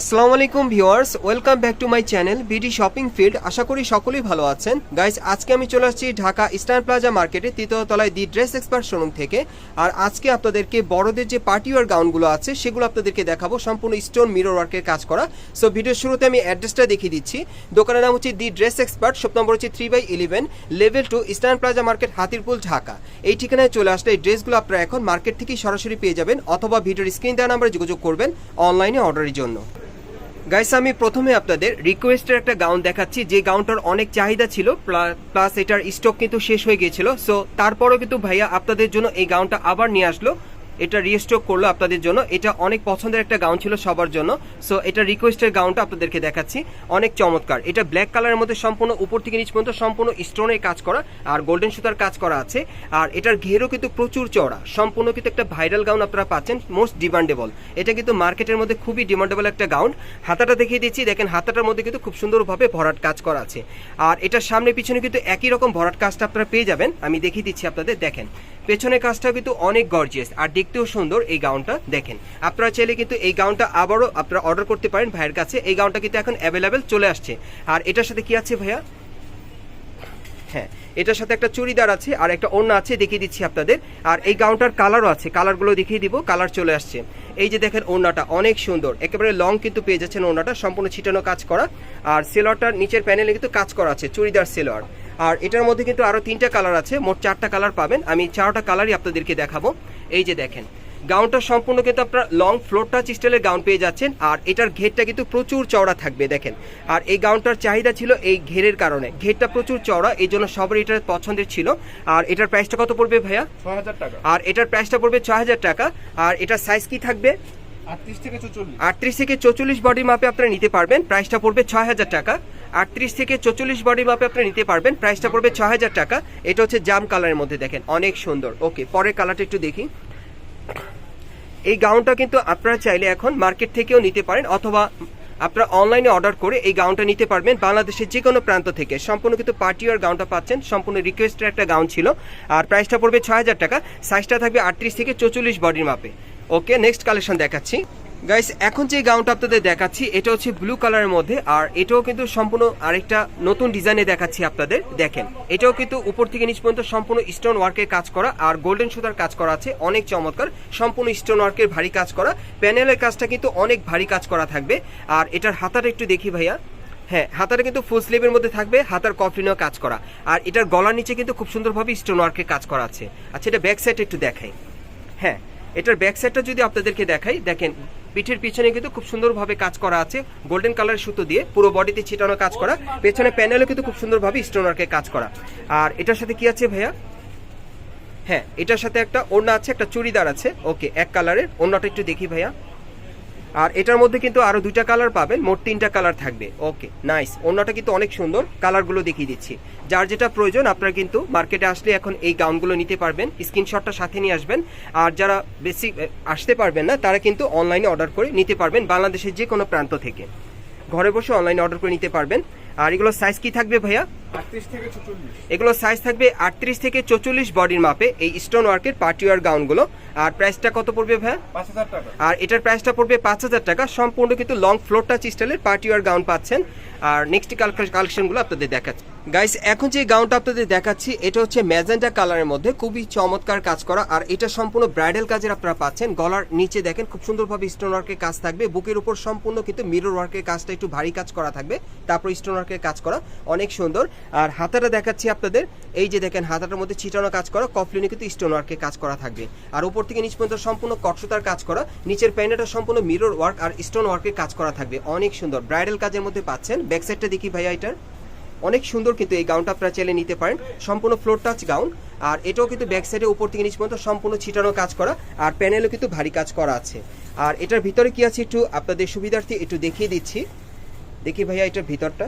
আসসালামু আলাইকুম viewers, welcome back to my channel BD shopping field আশা করি সকলেই ভালো আছেন। গাইস, আজকে আমি চলে আসছি ঢাকা ইস্টার্ন প্লাজা মার্কেটে তৃতীয় তলায় দি ড্রেস এক্সপার্ট শোরুম থেকে। আর আজকে আপনাদেরকে বড়দের যে পার্টি ওয়ার গাউনগুলো আছে, সেগুলো আপনাদেরকে দেখাবো, সম্পূর্ণ স্টোন মিরর ওয়ার্কের কাজ করা। সো ভিডিওর শুরুতে আমি অ্যাড্রেসটা দেখিয়ে দিচ্ছি। দোকানের নাম হচ্ছে the dress expert, shop number হচ্ছে three by eleven level two eastern plaza market, Hatirpul, Dhaka. এই ঠিকানায় চলে আসলে এই ড্রেসগুলো আপনারা এখন মার্কেট থেকেই সরাসরি পেয়ে যাবেন, অথবা ভিডিওর স্ক্রিন দেওয়া নাম্বারে যোগাযোগ করবেন অনলাইনে অর্ডারের জন্য। গাইস আমি প্রথমে আপনাদের রিকোয়েস্টের একটা গাউন দেখাচ্ছি। যে গাউনটার অনেক চাহিদা ছিল প্লাস এটার স্টক কিন্তু শেষ হয়ে গিয়েছিল। সো তারপরও কিন্তু ভাইয়া আপনাদের জন্য এই গাউনটা আবার নিয়ে আসলো। এটা রিস্টক করল আপনাদের জন্য। এটা অনেক পছন্দের একটা গাউন ছিল সবার জন্য। সো এটা রিকোয়েস্টের গাউনটা আপনাদেরকে দেখাচ্ছি। অনেক চমৎকার। এটা ব্ল্যাক কালারের মধ্যে সম্পূর্ণ, উপর থেকে নিচ পর্যন্ত সম্পূর্ণ স্টোনের কাজ করা আর গোল্ডেন সুতার কাজ করা আছে। আর এটার ঘেরও কিন্তু প্রচুর চওড়া। সম্পূর্ণ কিন্তু একটা ভাইরাল গাউন আপনারা পাচ্ছেন মোস্ট ডিমান্ডেবল এটা কিন্তু মার্কেটের মধ্যে খুবই ডিমান্ডেবল একটা গাউন হাতাটা দেখিয়ে দিচ্ছি। দেখেন, হাতাটার মধ্যে কিন্তু খুব সুন্দরভাবে ভরাট কাজ করা আছে। আর এটার সামনে পিছনে কিন্তু একই রকম ভরাট কাজটা আপনারা পেয়ে যাবেন। আমি দেখিয়ে দিচ্ছি আপনাদের। দেখেন পেছনের কাজটাও কিন্তু অনেক গর্জিয়াস আর দেখতেও সুন্দর এই গাউনটা দেখেন। আপনারা চাইলে কিন্তু এই গাউনটা আবারও আপনারা অর্ডার করতে পারেন ভাইয়ের কাছে। এই গাউনটা কিন্তু এখন অ্যাভেলেবেল চলে আসছে। আর এটার সাথে কি আছে ভাইয়া? হ্যাঁ এটার সাথে একটা চুড়িদার আছে আর একটা ওড়না আছে, দেখিয়ে দিচ্ছি আপনাদের। আর এই গাউনটার কালারও আছে কালারগুলো দেখিয়ে দিব কালার চলে আসছে। এই যে দেখেন ওড়নাটা, অনেক সুন্দর। একেবারে লং কিন্তু পেয়ে যাচ্ছেন ওড়নাটা, সম্পূর্ণ ছিটানো কাজ করা। আর সেলোয়ারটার নিচের প্যানেলে কিন্তু কাজ করা আছে, চুড়িদার সেলোয়ার আর এটার মধ্যে কিন্তু আরও তিনটা কালার আছে মোট চারটা কালার পাবেন। আমি চারটা কালারই আপনাদেরকে দেখাবো। এই যে দেখেন গাউনটা সম্পূর্ণ কিন্তু আপনার লং ফ্লোর টাচ স্টাইলের গাউন পেয়ে যাচ্ছেন আর এটার ঘেরটা কিন্তু প্রচুর চওড়া থাকবে দেখেন। আর এই গাউনটার চাহিদা ছিল এই ঘেরের কারণে। ঘেরটা প্রচুর চওড়া এই জন্য সবার এটার পছন্দের ছিল। আর এটার প্রাইসটা কত পড়বে ভাইয়া? ছয় হাজার টাকা। আর এটার প্রাইসটা পড়বে ছয় হাজার টাকা। আর এটার সাইজ কি থাকবে? আটত্রিশ থেকে চল্লিশ আটত্রিশ থেকে চৌচল্লিশ বডি মাপে আপনারা নিতে পারবেন। প্রাইসটা পড়বে ছয় হাজার টাকা। আটত্রিশ থেকে চৌচল্লিশ বডি মাপে আপনি নিতে পারবেন। প্রাইসটা পড়বে ছ হাজার টাকা। এটা হচ্ছে জাম কালারের মধ্যে দেখেন। অনেক সুন্দর। ওকে পরের কালারটা একটু দেখি। এই গাউনটা কিন্তু আপনারা চাইলে এখন মার্কেট থেকেও নিতে পারেন অথবা আপনারা অনলাইনে অর্ডার করে এই গাউনটা নিতে পারবেন বাংলাদেশের যে কোনো প্রান্ত থেকে। সম্পূর্ণ কিন্তু পার্টি আর গাউনটা পাচ্ছেন। সম্পূর্ণ রিকোয়েস্টের একটা গাউন ছিল। আর প্রাইসটা পড়বে ছ হাজার টাকা। সাইজটা থাকবে আটত্রিশ থেকে চৌচল্লিশ বডির মাপে ওকে নেক্সট কালেকশন দেখাচ্ছি। গাইস এখন যে গাউনটা আপনাদের দেখাচ্ছি, এটা হচ্ছে ব্লু কালারের মধ্যে, আর এটাও কিন্তু সম্পূর্ণ আরেকটা নতুন ডিজাইনে দেখাচ্ছি আপনাদের। দেখেন, এটাও কিন্তু উপর থেকে নিচ পর্যন্ত সম্পূর্ণ স্টোন ওয়ার্কের কাজ করা, আর গোল্ডেন সুতার কাজ করা আছে, অনেক চমৎকার, সম্পূর্ণ স্টোন ওয়ার্কের ভারী কাজ করা প্যানেলের কাজটা কিন্তু অনেক ভারী কাজ করা থাকবে, আর এটার হাতাটা একটু দেখি ভাইয়া। হ্যাঁ হাতাটা কিন্তু ফুল স্লিভের মধ্যে থাকবে, হাতার কফলিনেও কাজ করা, আর এটার গলার নিচে কিন্তু খুব সুন্দরভাবে স্টোন ওয়ার্কের কাজ করা আছে। আচ্ছা এটা ব্যাক সাইড একটু দেখাই। হ্যাঁ এটার ব্যাক সাইডটা যদি আপনাদেরকে দেখাই, দেখেন পিঠের পিছনে কিন্তু খুব সুন্দরভাবে কাজ করা আছে। গোল্ডেন কালারের সুতো দিয়ে পুরো বডিতে ছিটানো কাজ করা। পেছনে প্যানেলও কিন্তু খুব সুন্দরভাবে স্টোন ওয়ার্কের কাজ করা। আর এটার সাথে কি আছে ভাইয়া? হ্যাঁ এটার সাথে একটা ওড়না আছে, একটা চুড়িদার আছে। ওকে এক কালারের ওড়নাটা একটু দেখি ভাইয়া। আর এটার মধ্যে কিন্তু আরও দুইটা কালার পাবেন মোট তিনটা কালার থাকবে। ওকে নাইস অন্যটা কিন্তু অনেক সুন্দর কালারগুলো দেখিয়ে দিচ্ছি। যার যেটা প্রয়োজন আপনারা কিন্তু মার্কেটে আসলে এখন এই গাউনগুলো নিতে পারবেন স্ক্রিনশটটা সাথে নিয়ে আসবেন। আর যারা বেশি আসতে পারবেন না তারা কিন্তু অনলাইনে অর্ডার করে নিতে পারবেন বাংলাদেশের যে কোনো প্রান্ত থেকে। ঘরে বসে অনলাইনে অর্ডার করে নিতে পারবেন। আর এগুলো সাইজ কি থাকবে ভাইয়া? এগুলো সাইজ থাকবে আটত্রিশ থেকে চৌচল্লিশ বডির মাপে এই স্টোন ওয়ার্কের পার্টিওয়ার গাউনগুলো আর প্রাইসটা কত পড়বে পাঁচ হাজার টাকা। আর এটার প্রাইসটা পড়বে পাঁচ হাজার টাকা। সম্পূর্ণ কিন্তু লং ফ্লোর টাচ স্টাইলের পার্টি ওয়ার গাউন পাচ্ছেন। আর নেক্সট কালেকশনগুলো আপনাদের দেখাচ্ছি। গাইস এখন যে গাউনটা আপনাদের দেখাচ্ছি এটা হচ্ছে ম্যাজেন্টা কালারের মধ্যে খুবই চমৎকার কাজ করা। আর এটা সম্পূর্ণ ব্রাইডাল কাজের আপনারা পাচ্ছেন। গলার নিচে দেখেন খুব সুন্দরভাবে স্টোন ওয়ার্কের কাজ থাকবে। বুকের উপর সম্পূর্ণ কিন্তু মিরর ওয়ার্কের কাজটা একটু ভারী কাজ করা থাকবে। তারপর স্টোন ওয়ার্কের কাজ করা অনেক সুন্দর। আর হাতাটা দেখাচ্ছি আপনাদের। এই যে দেখেন হাতাটার মধ্যে ছিটানো কাজ করা কফলিনে কিন্তু স্টোন ওয়ার্কের কাজ করা থাকবে। আর উপর থেকে নিচ পর্যন্ত সম্পূর্ণ কটসুতার কাজ করা, নিচের প্যান্টটা সম্পূর্ণ মিরর ওয়ার্ক আর স্টোন ওয়ার্কের কাজ করা থাকবে। অনেক সুন্দর। ব্রাইডাল কাজের মধ্যে পাচ্ছেন। ব্যাক সাইডটা দেখি ভাইয়া এটার। অনেক সুন্দর কিন্তু এই গাউনটা আপনারা চাইলে নিতে পারেন। সম্পূর্ণ ফ্লোর টাচ গাউন আর এটাও কিন্তু ব্যাক সাইডে উপর থেকে নিচ পর্যন্ত সম্পূর্ণ ছিটানো কাজ করা। আর প্যানেলও কিন্তু ভারী কাজ করা আছে। আর এটার ভিতরে কি আছে একটু আপনাদের সুবিধার্থে একটু দেখিয়ে দিচ্ছি। দেখি ভাইয়া এটার ভিতরটা।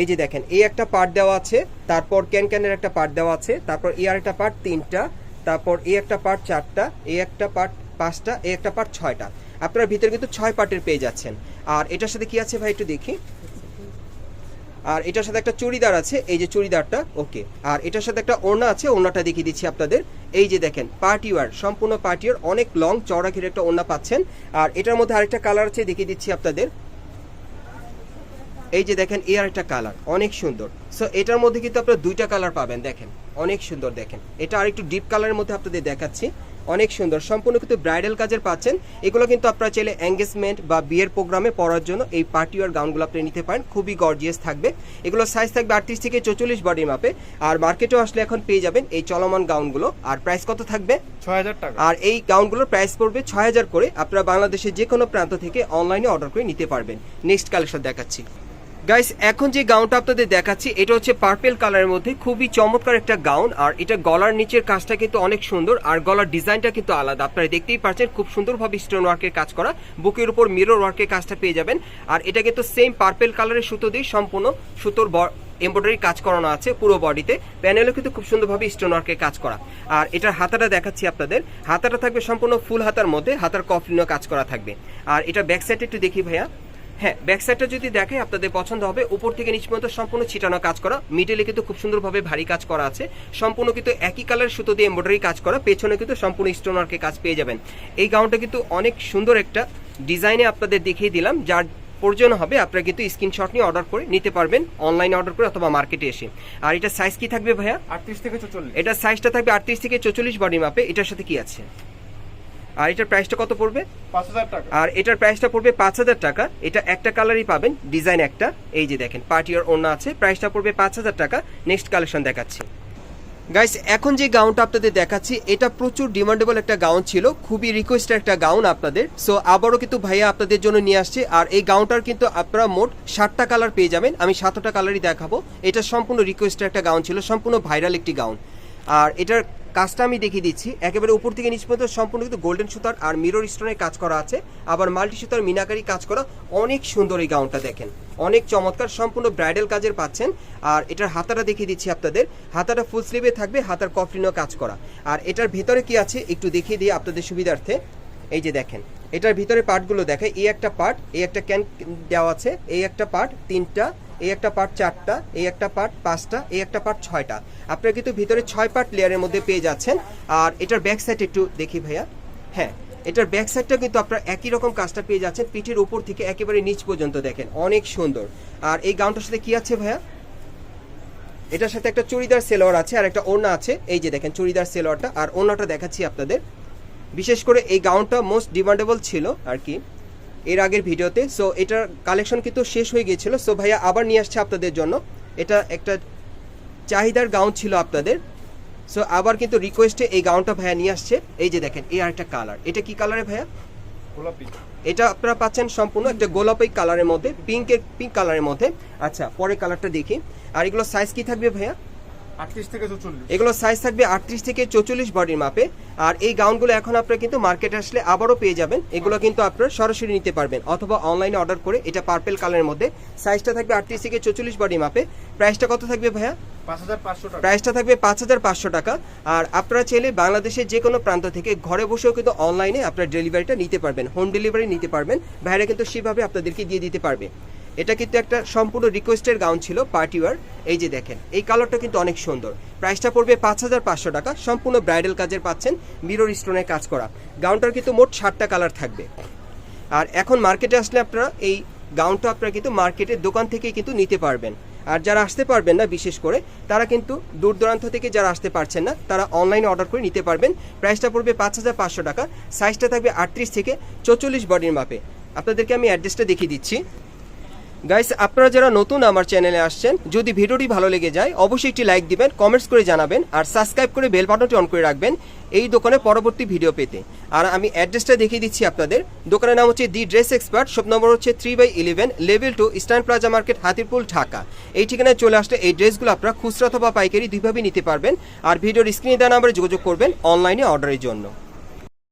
এই যে দেখেন, এই একটা পার্ট দেওয়া আছে, তারপর ক্যান ক্যানের একটা পার্ট দেওয়া আছে, তারপর এই আর একটা পার্ট তিনটা তারপর এই একটা পার্ট চারটা এই একটা পার্ট পাঁচটা এই একটা পার্ট ছয়টা। আপনার ভিতরে কিন্তু ছয় পার্টের পেয়ে যাচ্ছেন আর এটার সাথে কি আছে ভাই একটু দেখি? আর এটার সাথে একটা চুড়িদার আছে, এই যে চুড়িদারটা, ওকে। আর এটার সাথে একটা ওড়না আছে, ওড়নাটা দেখিয়ে দিচ্ছি আপনাদের। এই যে দেখেন পার্টি ওয়ার সম্পূর্ণ পার্টি ওয়ার অনেক লং চওড়া ঘিরে একটা ওড়না পাচ্ছেন। আর এটার মধ্যে আরেকটা কালার আছে, দেখিয়ে দিচ্ছি আপনাদের। এই যে দেখেন এর একটা কালার অনেক সুন্দর। সো এটার মধ্যে কিন্তু আপনারা দুইটা কালার পাবেন, দেখেন। অনেক সুন্দর দেখেন। এটা আর একটু ডিপ কালারের মধ্যে আপনাদের দেখাচ্ছি। অনেক সুন্দর। সম্পূর্ণ কিন্তু ব্রাইডাল কাজের পাচ্ছেন। এগুলো কিন্তু আপনারা চাইলে এঙ্গেজমেন্ট বা বিয়ের প্রোগ্রামে পরার জন্য এই পার্টি ওয়ার গাউনগুলো আপনি নিতে পারেন। খুবই গর্জিয়াস থাকবে। এগুলো সাইজ থাকবে আটত্রিশ থেকে চৌচল্লিশ বডি মাপে আর মার্কেটেও আসলে এখন পেয়ে যাবেন এই চলমান গাউনগুলো আর প্রাইস কত থাকবে? ছয় হাজার টাকা। আর এই গাউনগুলোর প্রাইস পড়বে ছয় হাজার করে। আপনারা বাংলাদেশের যে কোনো প্রান্ত থেকে অনলাইনে অর্ডার করে নিতে পারবেন। নেক্সট কালেকশন দেখাচ্ছি। গাইস এখন যে গাউনটা আপনাদের দেখাচ্ছি, এটা হচ্ছে পার্পেল কালারের মধ্যে খুবই চমৎকার একটা গাউন আর এটা গলার নিচের কাজটা কিন্তু অনেক সুন্দর, আর গলার ডিজাইনটা কিন্তু আলাদা। আপনারা দেখতেই পাচ্ছেন, খুব সুন্দরভাবে স্টোন ওয়ার্কের কাজ করা, বুকের উপর মিরর ওয়ার্কের কাজটা পেয়ে যাবেন, আর এটা কিন্তু সেম পার্পেল কালারের সুতো দিয়ে সম্পূর্ণ সুতোর এমব্রয়ডারি কাজ করানো আছে পুরো বডিতে প্যানেলও কিন্তু খুব সুন্দরভাবে স্টোন ওয়ার্কের কাজ করা। আর এটার হাতাটা দেখাচ্ছি আপনাদের, হাতাটা থাকবে সম্পূর্ণ ফুল হাতার মধ্যে, হাতার কফলিনও কাজ করা থাকবে। আর এটা ব্যাক সাইডে একটু দেখি ভাইয়া। হ্যাঁ ব্যাক সাইডটা যদি দেখে আপনাদের পছন্দ হবে উপর থেকে নিচ পর্যন্ত সম্পূর্ণ ছিটানো কাজ করা মিডলে কিন্তু খুব সুন্দরভাবে ভারী কাজ করা আছে সম্পূর্ণ কিন্তু একই কালার সুতো দিয়ে এমব্রয়ডারি কাজ করা পেছনে কিন্তু সম্পূর্ণ স্টোন ওয়ার্কের কাজ পেয়ে যাবেন। এই গাউনটা কিন্তু অনেক সুন্দর একটা ডিজাইনে আপনাদের দেখিয়ে দিলাম যার প্রয়োজন হবে আপনারা কিন্তু স্ক্রিনশট নিয়ে অর্ডার করে নিতে পারবেন অনলাইনে অর্ডার করে অথবা মার্কেটে এসে। আর এটা সাইজ কি থাকবে ভাইয়া? আটত্রিশ থেকে চৌচল্লিশ। এটা সাইজটা থাকবে আটত্রিশ থেকে চৌচল্লিশ বডি মাপে এটার সাথে কি আছে? আর এটার প্রাইসটা কত পড়বে? পাঁচ হাজার টাকা। আর এটার প্রাইসটা পড়বে পাঁচ হাজার টাকা। এটা একটা কালারই পাবেন ডিজাইন একটা। এই যে দেখেন পার্টিয়ার ওড়না আছে প্রাইসটা পড়বে পাঁচ হাজার টাকা। নেক্সট কালেকশন দেখাচ্ছি। গাইস এখন যে গাউনটা আপনাদের দেখাচ্ছি এটা প্রচুর ডিমান্ডেবল একটা গাউন ছিল। খুবই রিকোয়েস্টের একটা গাউন আপনাদের। সো আবারও কিন্তু ভাইয়া আপনাদের জন্য নিয়ে আসছে। আর এই গাউনটার কিন্তু আপনারা মোট ষাটটা কালার পেয়ে যাবেন। আমি সাতটা কালারই দেখাবো। এটা সম্পূর্ণ রিকোয়েস্টের একটা গাউন ছিল সম্পূর্ণ ভাইরাল একটি গাউন আর এটার কাজটা আমি দেখিয়ে দিচ্ছি। একেবারে উপর থেকে নিচ পর্যন্ত সম্পূর্ণ কিন্তু গোল্ডেন সুতার আর মিরর স্টোনের কাজ করা আছে। আবার মাল্টি সুতার মিনাকারি কাজ করা অনেক সুন্দর এই গাউনটা দেখেন। অনেক চমৎকার, সম্পূর্ণ ব্রাইডাল কাজের পাচ্ছেন। আর এটার হাতাটা দেখিয়ে দিচ্ছি আপনাদের। হাতাটা ফুল স্লিভে থাকবে, হাতার কফলিনও কাজ করা। আর এটার ভেতরে কি আছে একটু দেখিয়ে দিয়ে আপনাদের সুবিধার্থে। এই যে দেখেন, এটার ভিতরে পার্টগুলো দেখে, এই একটা পার্ট এই একটা ক্যান দেওয়া আছে, এই একটা পার্ট তিনটা এই একটা পার্ট চারটা, এই একটা পার্ট পাঁচটা, এই একটা পার্ট ছয়টা। আপনারা কিন্তু ভিতরে ছয় পার্ট লেয়ারের মধ্যে পেয়ে যাচ্ছেন। আর এটার ব্যাক সাইড একটু দেখি ভাইয়া। হ্যাঁ এটার ব্যাক সাইডটা কিন্তু আপনার একই রকম কাজটা পেয়ে যাচ্ছেন। পিঠের উপর থেকে একেবারে নিচ পর্যন্ত দেখেন, অনেক সুন্দর। আর এই গাউনটার সাথে কি আছে ভাইয়া? এটার সাথে একটা চুড়িদার সেলোয়ার আছে আর একটা ওড়না আছে। এই যে দেখেন চুড়িদার সেলোয়ারটা। আর ওড়নাটা দেখাচ্ছি আপনাদের। বিশেষ করে এই গাউনটা মোস্ট ডিমান্ডেবল ছিল আর কি। এর আগের ভিডিওতে। সো এটার কালেকশন কিন্তু শেষ হয়ে গিয়েছিল। সো ভাইয়া আবার নিয়ে আসছে আপনাদের জন্য। এটা একটা চাহিদার গাউন ছিল আপনাদের। সো আবার কিন্তু রিকোয়েস্টে এই গাউনটা ভাইয়া নিয়ে আসছে। এই যে দেখেন এই আরেকটা কালার এটা কি কালারে ভাইয়া? গোলাপি। এটা আপনারা পাচ্ছেন সম্পূর্ণ একটা গোলাপি কালারের মধ্যে পিঙ্কের পিঙ্ক কালারের মধ্যে। আচ্ছা পরে কালারটা দেখি। আর এগুলো সাইজ কি থাকবে ভাইয়া? এগুলো সাইজ থাকবে আটত্রিশ থেকে চৌচল্লিশ বডির মাপে আর এই গাউনগুলো এখন আপনারা কিন্তু মার্কেটে আসলে আবারও পেয়ে যাবেন। এগুলো কিন্তু আপনারা সরাসরি নিতে পারবেন অথবা অনলাইনে অর্ডার করে এটা পার্পেল কালারের মধ্যে। সাইজটা থাকবে আটত্রিশ থেকে চৌচল্লিশ বডি মাপে প্রাইসটা কত থাকবে ভাইয়া? প্রাইসটা থাকবে পাঁচ হাজার পাঁচশো টাকা। আর আপনারা চাইলে বাংলাদেশের যে কোনো প্রান্ত থেকে ঘরে বসেও কিন্তু অনলাইনে আপনার ডেলিভারিটা নিতে পারবেন হোম ডেলিভারি নিতে পারবেন। ভাইরা কিন্তু সেভাবে আপনাদেরকে দিয়ে দিতে পারবে। এটা কিন্তু একটা সম্পূর্ণ রিকোয়েস্টের গাউন ছিল পার্টি ওয়ার এই যে দেখেন, এই কালারটা কিন্তু অনেক সুন্দর। প্রাইসটা পড়বে পাঁচ হাজার পাঁচশো টাকা। সম্পূর্ণ ব্রাইডাল কাজের পাচ্ছেন মিরর স্টোনের কাজ করা। গাউনটার কিন্তু মোট ষাটটা কালার থাকবে। আর এখন মার্কেটে আসলে আপনারা এই গাউনটা আপনারা কিন্তু মার্কেটের দোকান থেকে কিন্তু নিতে পারবেন। আর যারা আসতে পারবেন না, বিশেষ করে, তারা কিন্তু দূর দূরান্ত থেকে যারা আসতে পারছেন না, তারা অনলাইনে অর্ডার করে নিতে পারবেন। প্রাইসটা পড়বে পাঁচ হাজার পাঁচশো টাকা। সাইজটা থাকবে আটত্রিশ থেকে চৌচল্লিশ বডির মাপে। আপনাদেরকে আমি অ্যাড্রেসটা দেখিয়ে দিচ্ছি। গাইস আপনারা যারা নতুন আমার চ্যানেলে আসছেন, যদি ভিডিওটি ভালো লেগে যায়, অবশ্যই একটি লাইক দিবেন কমেন্টস করে জানাবেন, আর সাবস্ক্রাইব করে বেল বাটনটি অন করে রাখবেন এই দোকানে পরবর্তী ভিডিও পেতে। আর আমি অ্যাড্রেসটা দেখিয়ে দিচ্ছি আপনাদের। দোকানের নাম হচ্ছে the dress expert shop number হচ্ছে three by eleven level two eastern plaza market Hatirpul, Dhaka. এই ঠিকানায় চলে আসলে এই ড্রেসগুলো আপনারা খুচরা অথবা পাইকারি দুইভাবেই নিতে পারবেন। আর ভিডিওর স্ক্রিনে দেওয়া নাম্বারে যোগাযোগ করবেন অনলাইনে অর্ডারের জন্য।